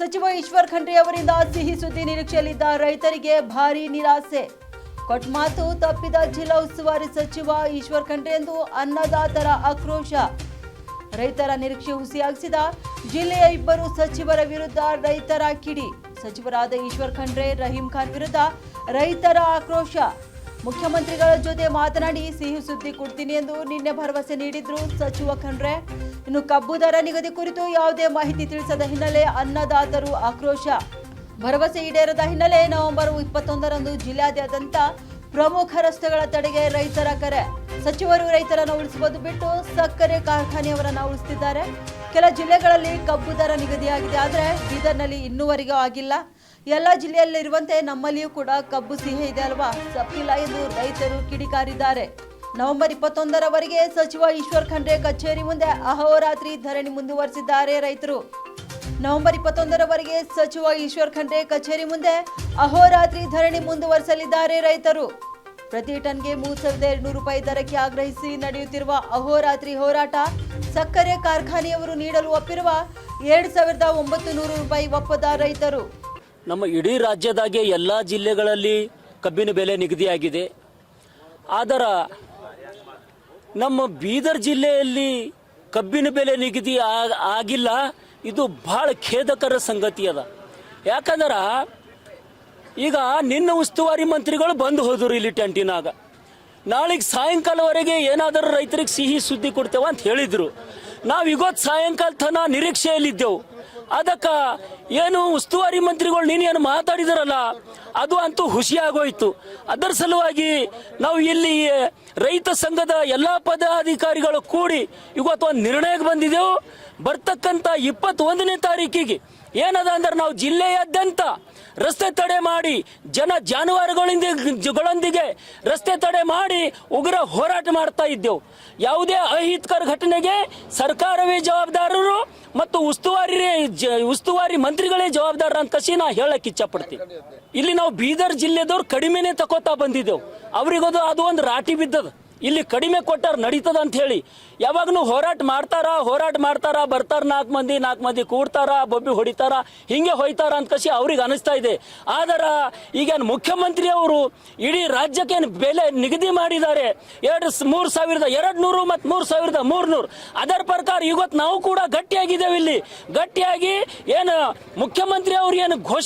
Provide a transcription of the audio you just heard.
ಸಚಿವ ಈಶ್ವರ್ ಖಂಡ್ರೆ ಅವರಿಂದ ಸಿಹಿ ಸುದ್ದಿ ನಿರೀಕ್ಷೆಯಲ್ಲಿದ್ದ ರೈತರಿಗೆ ಭಾರಿ ನಿರಾಸೆ. ಕೊಟ್ಮಾತು ತಪ್ಪಿದ ಜಿಲ್ಲಾ ಉಸ್ತುವಾರಿ ಸಚಿವ ಈಶ್ವರ್ ಖಂಡ್ರೆ ಎಂದು ಅನ್ನದಾತರ ಆಕ್ರೋಶ. ರೈತರ ನಿರೀಕ್ಷೆ ಹುಸಿಯಾಗಿಸಿದ ಜಿಲ್ಲೆಯ ಇಬ್ಬರು ಸಚಿವರ ವಿರುದ್ಧ ರೈತರ ಕಿಡಿ. ಸಚಿವರಾದ ಈಶ್ವರ್ ಖಂಡ್ರೆ, ರಹೀಂ ಖಾನ್ ವಿರುದ್ಧ ರೈತರ ಆಕ್ರೋಶ. ಮುಖ್ಯಮಂತ್ರಿಗಳ ಜೊತೆ ಮಾತನಾಡಿ ಸಿಹಿ ಸುದ್ದಿ ಕೊಡ್ತೀನಿ ಎಂದು ನಿನ್ನೆ ಭರವಸೆ ನೀಡಿದ್ರು ಸಚಿವ ಖಂಡ್ರೆ. ಇನ್ನು ಕಬ್ಬು ದರ ನಿಗದಿ ಕುರಿತು ಯಾವುದೇ ಮಾಹಿತಿ ತಿಳಿಸದ ಹಿನ್ನೆಲೆ ಅನ್ನದಾತರು ಆಕ್ರೋಶ. ಭರವಸೆ ಈಡೇರದ ಹಿನ್ನೆಲೆ ನವೆಂಬರ್ ಇಪ್ಪತ್ತೊಂದರಂದು ಜಿಲ್ಲಾದ್ಯಂತ ಪ್ರಮುಖ ರಸ್ತೆಗಳ ತಡೆಗೆ ರೈತರ ಕರೆ. ಸಚಿವರು ರೈತರನ್ನು ಉಳಿಸುವುದು ಬಿಟ್ಟು ಸಕ್ಕರೆ ಕಾರ್ಖಾನೆಯವರನ್ನು ಉಳಿಸುತ್ತಿದ್ದಾರೆ ಕೆಲ ಜಿಲ್ಲೆಗಳಲ್ಲಿ ಕಬ್ಬು ದರ ನಿಗದಿಯಾಗಿದೆ ಆದರೆ ಬೀದರ್ನಲ್ಲಿ ಇನ್ನೂವರೆಗೂ ಆಗಿಲ್ಲ. ಎಲ್ಲ ಜಿಲ್ಲೆಯಲ್ಲಿರುವಂತೆ ನಮ್ಮಲ್ಲಿಯೂ ಕೂಡ ಕಬ್ಬು ಸಿಹಿ ಇದೆ ಅಲ್ವಾ? ಸಪ್ಪಿಲ್ಲ ಎಂದು ರೈತರು ಕಿಡಿಕಾರಿದ್ದಾರೆ. ನವೆಂಬರ್ ಇಪ್ಪತ್ತೊಂದರವರೆಗೆ ಸಚಿವ ಈಶ್ವರ್ ಖಂಡ್ರೆ ಕಚೇರಿ ಮುಂದೆ ಅಹೋರಾತ್ರಿ ಧರಣಿ ಮುಂದುವರೆಸಿದ್ದಾರೆ ರೈತರು. ನವೆಂಬರ್ ಇಪ್ಪತ್ತೊಂದರವರೆಗೆ ಸಚಿವ ಈಶ್ವರ್ ಖಂಡ್ರೆ ಕಚೇರಿ ಮುಂದೆ ಅಹೋರಾತ್ರಿ ಧರಣಿ ಮುಂದುವರಿಸಲಿದ್ದಾರೆ ರೈತರು. ಪ್ರತಿ ಟನ್ಗೆ ಮೂರು ಸಾವಿರದ ಎರಡ್ನೂರು ರೂಪಾಯಿ ದರಕ್ಕೆ ಆಗ್ರಹಿಸಿ ನಡೆಯುತ್ತಿರುವ ಅಹೋರಾತ್ರಿ ಹೋರಾಟ ಸಕ್ಕರೆ ಕಾರ್ಖಾನೆಯವರು ನೀಡಲು ಒಪ್ಪಿರುವ ಎರಡು ಸಾವಿರದ ಒಂಬತ್ತು ನೂರು ರೂಪಾಯಿ ಒಪ್ಪದ ರೈತರು. ನಮ್ಮ ಇಡೀ ರಾಜ್ಯದಾಗೆ ಎಲ್ಲ ಜಿಲ್ಲೆಗಳಲ್ಲಿ ಕಬ್ಬಿನ ಬೆಲೆ ನಿಗದಿಯಾಗಿದೆ. ಆದರ ನಮ್ಮ ಬೀದರ್ ಜಿಲ್ಲೆಯಲ್ಲಿ ಕಬ್ಬಿನ ಬೆಲೆ ನಿಗದಿ ಆಗಿಲ್ಲ. ಇದು ಬಹಳ ಖೇದಕರ ಸಂಗತಿ ಅದ. ಯಾಕಂದ್ರೆ, ಈಗ ನಿನ್ನ ಉಸ್ತುವಾರಿ ಮಂತ್ರಿಗಳು ಬಂದು ಹೋದರು ಇಲ್ಲಿ ಟೆಂಟಿನಾಗ. ನಾಳೆಗೆ ಸಾಯಂಕಾಲವರೆಗೆ ಏನಾದರೂ ರೈತರಿಗೆ ಸಿಹಿ ಸುದ್ದಿ ಕೊಡ್ತೇವೆ ಅಂತ ಹೇಳಿದರು. ನಾವು ಇವತ್ತು ಸಾಯಂಕಾಲ ತನ ನಿರೀಕ್ಷೆಯಲ್ಲಿದ್ದೆವು. ಅದಕ್ಕ ಏನು ಉಸ್ತುವಾರಿ ಮಂತ್ರಿಗಳು ನೀನು ಏನು ಮಾತಾಡಿದಾರಲ್ಲ, ಅದು ಅಂತೂ ಖುಷಿ ಆಗೋಯ್ತು ಅದರ ಸಲುವಾಗಿ ನಾವು ಇಲ್ಲಿ ರೈತ ಸಂಘದ ಎಲ್ಲಾ ಪದಾಧಿಕಾರಿಗಳು ಕೂಡಿ ಇವತ್ತು ಒಂದು ನಿರ್ಣಯಕ್ಕೆ ಬಂದಿದ್ದೆವು. ಬರ್ತಕ್ಕಂಥ ಇಪ್ಪತ್ತೊಂದನೇ ತಾರೀಕಿಗೆ ಏನದ ಅಂದ್ರೆ ನಾವು ಜಿಲ್ಲೆಯಾದ್ಯಂತ ರಸ್ತೆ ತಡೆ ಮಾಡಿ, ಜನ ಜಾನುವಾರುಗಳೊಂದಿಗೆ ರಸ್ತೆ ತಡೆ ಮಾಡಿ ಉಗ್ರ ಹೋರಾಟ ಮಾಡ್ತಾ ಇದ್ದೆವು. ಯಾವುದೇ ಅಹಿತಕರ ಘಟನೆಗೆ ಸರ್ಕಾರವೇ ಜವಾಬ್ದಾರರು ಮತ್ತು ಉಸ್ತುವಾರಿ ಉಸ್ತುವಾರಿ ಮಂತ್ರಿಗಳೇ ಜವಾಬ್ದಾರ ಅಂತ ಕಸಿ ನಾ ಹೇಳಕ್ ಇಚ್ಛಪಡ್ತೀನಿ. ಇಲ್ಲಿ ನಾವು ಬೀದರ್ ಜಿಲ್ಲೆದವ್ರು ಕಡಿಮೆನೆ ತಕೋತಾ ಬಂದಿದ್ದೆವು. ಅವ್ರಿಗದು ಅದು ಒಂದು ರಾಟಿ ಬಿದ್ದದ. ಇಲ್ಲಿ ಕಡಿಮೆ ಕೊಟ್ಟಾರ ನಡೀತದ ಅಂತ ಹೇಳಿ ಯಾವಾಗನು ಹೋರಾಟ ಮಾಡ್ತಾರ ಹೋರಾಟ ಮಾಡ್ತಾರ, ಬರ್ತಾರ ನಾಲ್ಕು ಮಂದಿ ನಾಲ್ಕು ಮಂದಿ ಕೂಡ್ತಾರ, ಬೊಬ್ಬಿ ಹೊಡಿತಾರ, ಹಿಂಗೆ ಹೋಯ್ತಾರ ಅಂತ ಕಸಿ ಅವ್ರಿಗೆ ಅನಿಸ್ತಾ ಇದೆ. ಆದರ ಈಗೇನು ಮುಖ್ಯಮಂತ್ರಿ ಅವರು ಇಡೀ ರಾಜ್ಯಕ್ಕೆ ಬೆಲೆ ನಿಗದಿ ಮಾಡಿದ್ದಾರೆ. ಎರಡು ಮೂರು ಸಾವಿರದ ಎರಡು ನೂರು ಮತ್ತು ಮೂರು ಸಾವಿರದ ಮೂರ್ನೂರು ಅದರ ಪ್ರಕಾರ ಇವತ್ತು ನಾವು ಕೂಡ ಗಟ್ಟಿಯಾಗಿದ್ದೇವೆ ಇಲ್ಲಿ. ಗಟ್ಟಿಯಾಗಿ ಏನು ಮುಖ್ಯಮಂತ್ರಿ ಅವ್ರು ಏನು ಘೋಷಣೆ